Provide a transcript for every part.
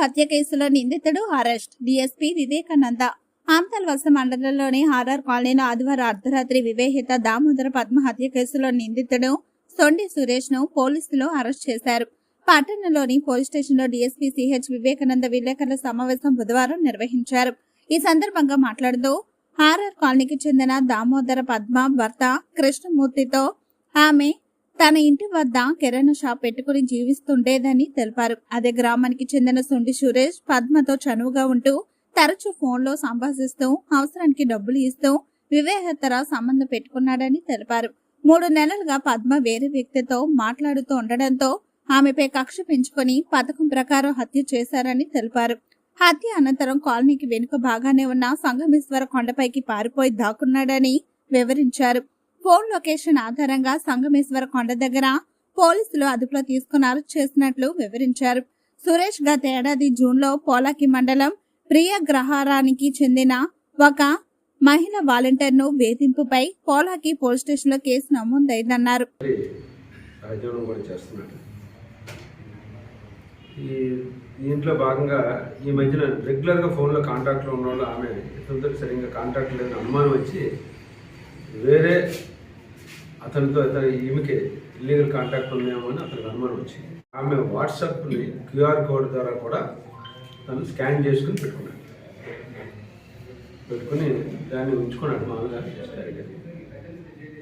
హత్య కేసులో నిందితుడు అరెస్ట్. డిఎస్పీ వివేకానంద. ఆమ్తల్ వలస మండలంలోని ఆర్ఆర్ కాలనీలో ఆదివారం అర్ధరాత్రి వివేహిత దామోదర పద్మ హత్య కేసులో నిందితుడు సొండి సురేష్ను పోలీసులు అరెస్ట్ చేశారు. పట్టణంలోని పోలీస్ స్టేషన్లో డిఎస్పీ సిహెచ్ వివేకానంద విలేకరుల సమావేశం బుధవారం నిర్వహించారు. ఈ సందర్భంగా మాట్లాడుతూ హారర్ కాలనీకి చెందిన దామోదర పద్మ భర్త కృష్ణమూర్తితో ఆమె తన ఇంటి వద్ద కిరాణా షాప్ పెట్టుకుని జీవిస్తుండేదని తెలిపారు. అదే గ్రామానికి చెందిన సుండి సురేష్ పద్మతో చనువుగా ఉంటూ తరచూ ఫోన్లో సంభాషిస్తూ అవసరానికి డబ్బులు ఇస్తూ వివేహేతర సంబంధం పెట్టుకున్నాడని తెలిపారు. మూడు నెలలుగా పద్మ వేరే వ్యక్తితో మాట్లాడుతూ ఉండడంతో ఆమెపై కక్ష పెంచుకొని పథకం ప్రకారం హత్య చేశారని తెలిపారు. హత్య అనంతరం కాలనీకి వెనుక బాగానే ఉన్న సంగమేశ్వర కొండపైకి పారిపోయి దాక్కున్నాడని వివరించారు. ఫోన్ లొకేషన్ ఆధారంగా సంగమేశ్వర కొండ దగ్గర పోలీసులు అదుపులో తీసుకుని అరెస్ట్ చేసినట్లు వివరించారు. సురేష్ గత ఏడాది జూన్లో పోలాకి మండలం ప్రియ గ్రహారానికి చెందిన ఒక మహిళ వాలంటీర్ను వేధింపుపై పోలాకి పోలీస్ స్టేషన్లో కేసు నమోదైందన్నారు. ఈ దీంట్లో భాగంగా ఈ మధ్యన రెగ్యులర్గా ఫోన్లో కాంటాక్ట్లో ఉన్న వాళ్ళు ఆమె ఇతరులతో సరిగ్గా కాంటాక్ట్ లేదని అనుమానం వచ్చి వేరే అతనితో అతని ఈమెకి ఇల్లీగల్ కాంటాక్ట్ ఉన్నాయేమో అని అతనికి అనుమానం వచ్చింది. ఆమె వాట్సాప్ని క్యూఆర్ కోడ్ ద్వారా కూడా తను స్కాన్ చేసుకుని పెట్టుకున్నాడు. పెట్టుకుని దాన్ని ఉంచుకున్నాడు మామూలుగా. చేస్తారు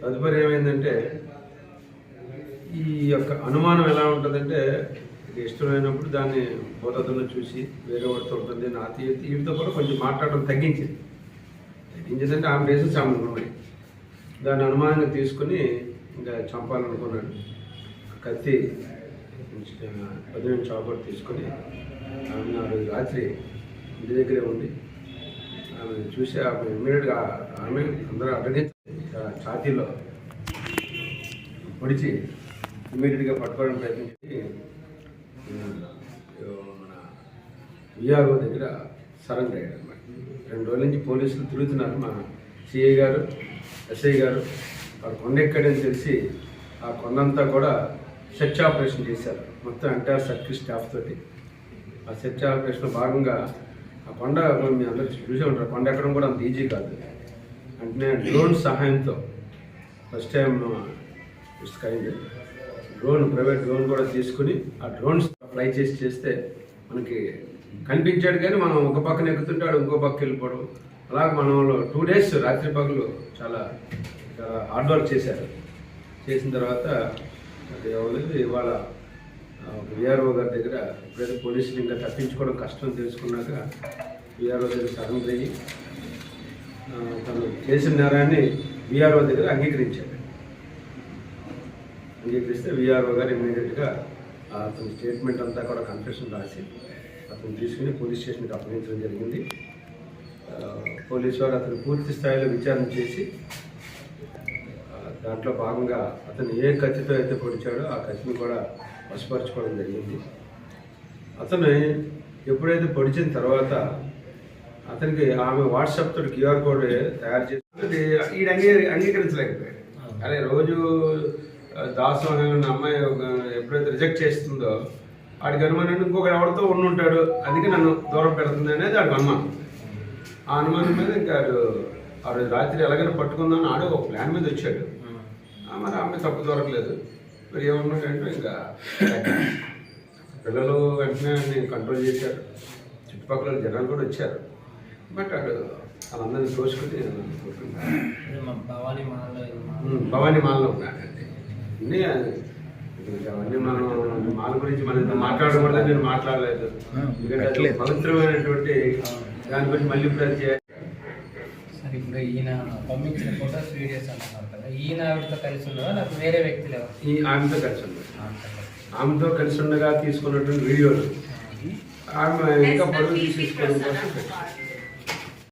తదుపరి ఏమైందంటే ఈ యొక్క అనుమానం ఎలా ఉంటుందంటే ఇష్టమైనప్పుడు దాన్ని బోధతను చూసి వేరే వాడితో ఉంటుంది నా తీయతో కూడా కొంచెం మాట్లాడడం తగ్గించింది. తగ్గించిందంటే ఆమె రీజన్స్ ఆమె ఉన్నాయి దాన్ని అనుమానంగా తీసుకుని ఇంకా చంపాలనుకున్నాడు. కత్తి పదిహేను చాపర్ తీసుకొని ఆమె ఆ రోజు రాత్రి ఇంటి దగ్గరే ఉండి ఆమె చూసి ఆమె ఇమ్మీడియట్గా ఆమె అందరూ అడ్డగించి ఛాతీలో పొడిచి ఇమ్మీడియట్గా పట్టుకోవడానికి ప్రయత్నించి మన విఆర్ఓ దగ్గర సరెండర్ అయ్యాడు అనమాట రెండు రోజుల నుంచి పోలీసులు తిరుగుతున్నారు మా సిఐ గారు. ఎస్ఐ గారు ఆ కొండ ఎక్కడని తెలిసి ఆ కొండంతా కూడా సెర్చ్ ఆపరేషన్ చేశారు. మొత్తం ఎంటైర్ సర్కిల్ స్టాఫ్ తోటి. ఆ సెర్చ్ ఆపరేషన్ భాగంగా ఆ కొండ మీ అందరూ చూసే ఉంటారు. కొండ ఎక్కడం కూడా అంత ఈజీ కాదు. అంటే డ్రోన్ సహాయంతో first time it's kind drone private drone కూడా తీసుకుని ఆ డ్రోన్స్ ఫ్లై చేసి చేస్తే మనకి కనిపించాడు కానీ మనం ఒక పక్కన ఎక్కుతుంటాడు ఇంకో పక్క వెళ్ళిపోవడం అలాగ మనం టూ డేస్ రాత్రి పగలు చాలా చాలా హార్డ్ వర్క్ చేశారు. చేసిన తర్వాత అది అవ్వలేదు ఇవాళ విఆర్ఓ గారి దగ్గర ఎప్పుడైతే పోలీసులు ఇంకా తప్పించుకోవడం కష్టం తెలుసుకున్నాక విఆర్ఓ దగ్గర సరెండర్ అయ్యి తను చేసిన నేరాన్ని విఆర్ఓ దగ్గర అంగీకరించాడు అంగీకరిస్తే విఆర్ఓ గారు ఇమ్మీడియట్గా అతని స్టేట్మెంట్ అంతా కూడా కన్ఫెషన్ రాసి అతను తీసుకుని పోలీస్ స్టేషన్కి అప్పగించడం జరిగింది. పోలీసు వారు అతను పూర్తి స్థాయిలో విచారణ చేసి దాంట్లో భాగంగా అతను ఏ కత్తితో అయితే పొడిచాడో ఆ కత్తిని కూడా వశపరచుకోవడం జరిగింది. అతను ఎప్పుడైతే పొడిచిన తర్వాత అతనికి ఆమె వాట్సాప్ తోటి క్యూఆర్ కోడ్ తయారు చేసి అది ఈడు అంగీ అంగీకరించలేకపోయాడు. అరే రోజు దాసు అనే ఉన్న అమ్మాయి ఎప్పుడైతే రిజెక్ట్ చేస్తుందో వాడికి అనుమానం ఇంకొక ఎవరితో ఉండుంటాడు అందుకే నన్ను దూరం పెడుతుంది అనేది వాడికి అనుమానం. ఆ అనుమానం మీద ఇంకా ఆ రోజు రాత్రి ఎలాగైనా పట్టుకుందామని ఆడు ఒక ప్లాన్ మీద వచ్చాడు. ఆ, మరి ఆమె తప్పు దొరకలేదు. మరి ఏమన్నాడంటే ఇంకా పిల్లలు వెంటనే అన్ని కంట్రోల్ చేశారు. చుట్టుపక్కల జనాలు కూడా వచ్చారు. బట్ అటు వాళ్ళందరినీ తోసుకుని భవానీ మాల్లో ఉన్నాడండి అవన్నీ మనం మాల గురించి మనం ఇంత మాట్లాడకూడదని నేను మాట్లాడలేదు. ఎందుకంటే పవిత్రమైనటువంటి దాని గురించి మళ్ళీ ఇప్పుడు చేయాలి సరే ఇప్పుడు ఈయన పంపించిన ఫొటోస్ వీడియోస్ అంటున్నారు కదా ఈయన ఆవిడతో కలిసి ఉన్నదా నాకు వేరే వ్యక్తులు? ఎవరు ఈ ఆమెతో కలిసి ఉంది ఆమెతో కలిసి ఉండగా తీసుకున్నటువంటి వీడియోలు. ఆమె ఇంకా కోసం పెట్టారు.